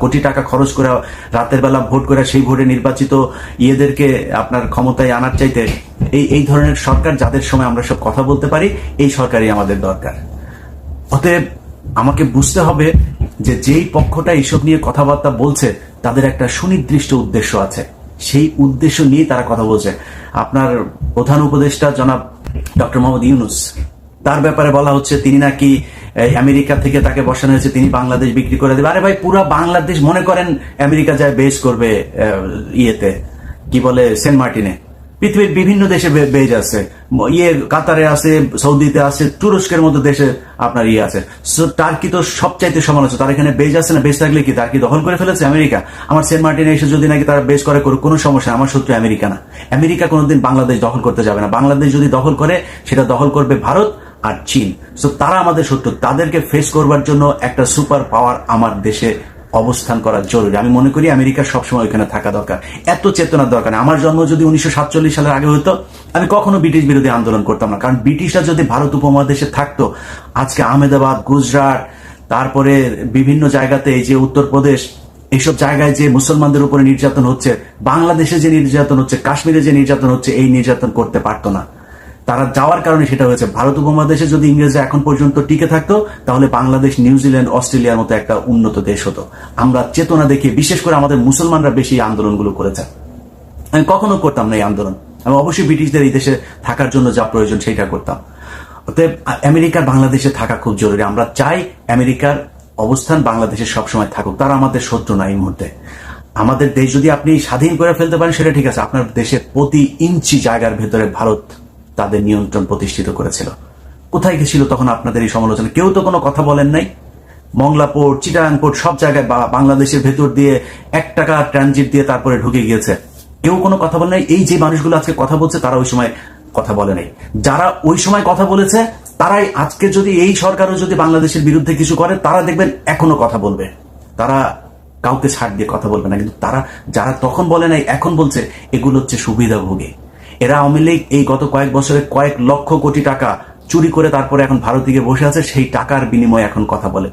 কোটি টাকা খরচ করে রাতের বেলা ভোট করে সেই ভোটে নির্বাচিত ইয়েদেরকে আপনার ক্ষমতায় আনার চাইতে এই এই ধরনের সরকার যাদের সময় আমরা সব কথা বলতে পারি, এই সরকারই আমাদের দরকার। অতএব আমাকে বুঝতে হবে যে যেই পক্ষটা এইসব নিয়ে কথাবার্তা বলছে, তাদের একটা সুনির্দিষ্ট উদ্দেশ্য আছে। সেই উদ্দেশ্য নিয়ে তারা কথা বলছে। আপনার প্রধান উপদেষ্টা জনাব ডক্টর মোহাম্মদ ইউনুস তার ব্যাপারে বলা হচ্ছে তিনি নাকি আমেরিকা থেকে তাকে বসানো হয়েছে, তিনি বাংলাদেশ বিক্রি করে দেবে। আরে ভাই, পুরা বাংলাদেশ মনে করেন আমেরিকা যায় বেস করবে ইয়েতে। কি বলে, সেন্ট মার্টিনে। পৃথিবীর বিভিন্ন দেশে বেজ আছে। ইয়ে কাতারে আছে, সৌদিতে আছে, তুরস্কের মতো দেশে আপনার ইয়ে আছে। টার্কি তো সবচাইতে সমালোচনা তার এখানে বেজ আছে না? বেজ থাকলে কি? তার কি দখল করে ফেলেছে আমেরিকা? আমার সেন্ট মার্টিনে এসে যদি নাকি তারা বেজ করে কোনো সমস্যা আমার শত্রু আমেরিকা না। আমেরিকা কোনোদিন বাংলাদেশ দখল করতে যাবে না। বাংলাদেশ যদি দখল করে, সেটা দখল করবে ভারত আর চীন। সো তারা আমাদের শত্রু। তাদেরকে ফেস করবার জন্য একটা সুপার পাওয়ার আমার দেশে অবস্থান করা জরুরি। আমি মনে করি আমেরিকার সবসময় ওইখানে থাকা দরকার। এত চেতনার দরকার। আমার জন্ম যদি উনিশশো সাতচল্লিশ সালের আগে হতো, আমি কখনো ব্রিটিশ বিরোধী আন্দোলন করতাম না। কারণ ব্রিটিশরা যদি ভারত উপমহাদেশে থাকতো, আজকে আহমেদাবাদ, গুজরাট, তারপরে বিভিন্ন জায়গাতে এই যে উত্তরপ্রদেশ, এইসব জায়গায় যে মুসলমানদের উপরে নির্যাতন হচ্ছে, বাংলাদেশে যে নির্যাতন হচ্ছে, কাশ্মীরে যে নির্যাতন হচ্ছে, এই নির্যাতন করতে পারতো না। তারা যাওয়ার কারণে সেটা হয়েছে। ভারত উপমহাদেশে যদি ইংরেজরা এখন পর্যন্ত টিকে থাকতো, তাহলে বাংলাদেশ, নিউজিল্যান্ড, অস্ট্রেলিয়ার মতো একটা উন্নত দেশ হতো। আমরা চেতনা দেখিয়ে, বিশেষ করে আমাদের মুসলমানরা বেশি আন্দোলনগুলো করেছে। আমি কখনো করতাম না এই আন্দোলন। আমি অবশ্যই ব্রিটিশদের এই দেশে থাকার জন্য যা প্রয়োজন সেটা করতাম। অতএব আমেরিকার বাংলাদেশে থাকা খুব জরুরি। আমরা চাই আমেরিকার অবস্থান বাংলাদেশে সবসময় থাকুক। তারা আমাদের শত্রু না এই মুহূর্তে। আমাদের দেশ যদি আপনি স্বাধীন করে ফেলতে পারেন, সেটা ঠিক আছে। আপনার দেশের প্রতি ইঞ্চি জায়গার ভেতরে ভারত তাদের নিয়ন্ত্রণ প্রতিষ্ঠিত করেছিল। কোথায় গেছিল তখন আপনাদের এই সমালোচনা? কেউ তো কোনো কথা বলেন নাই। মংলা পোর্ট সব জায়গায় বাংলাদেশের ভেতর দিয়ে এক টাকা ট্রানজিট দিয়ে তারপরে ঢুকে গিয়েছে। কেউ কোনো কথা বলে নাই। এই যে মানুষগুলো আজকে কথা বলছে, তারা ওই সময় কথা বলে নাই। যারা ওই সময় কথা বলেছে, তারাই আজকে যদি এই সরকারও যদি বাংলাদেশের বিরুদ্ধে কিছু করে, তারা দেখবেন এখনও কথা বলবে। তারা কাউকে ছাড় দিয়ে কথা বলবে না। কিন্তু তারা, যারা তখন বলে নাই, এখন বলছে, এগুলো হচ্ছে সুবিধাভোগী। এরা আওয়ামী লীগ এই গত কয়েক বছরে কয়েক লক্ষ কোটি টাকা চুরি করে তারপরে এখন ভারত বসে আছে, সেই টাকার বিনিময়ে এখন কথা বলে।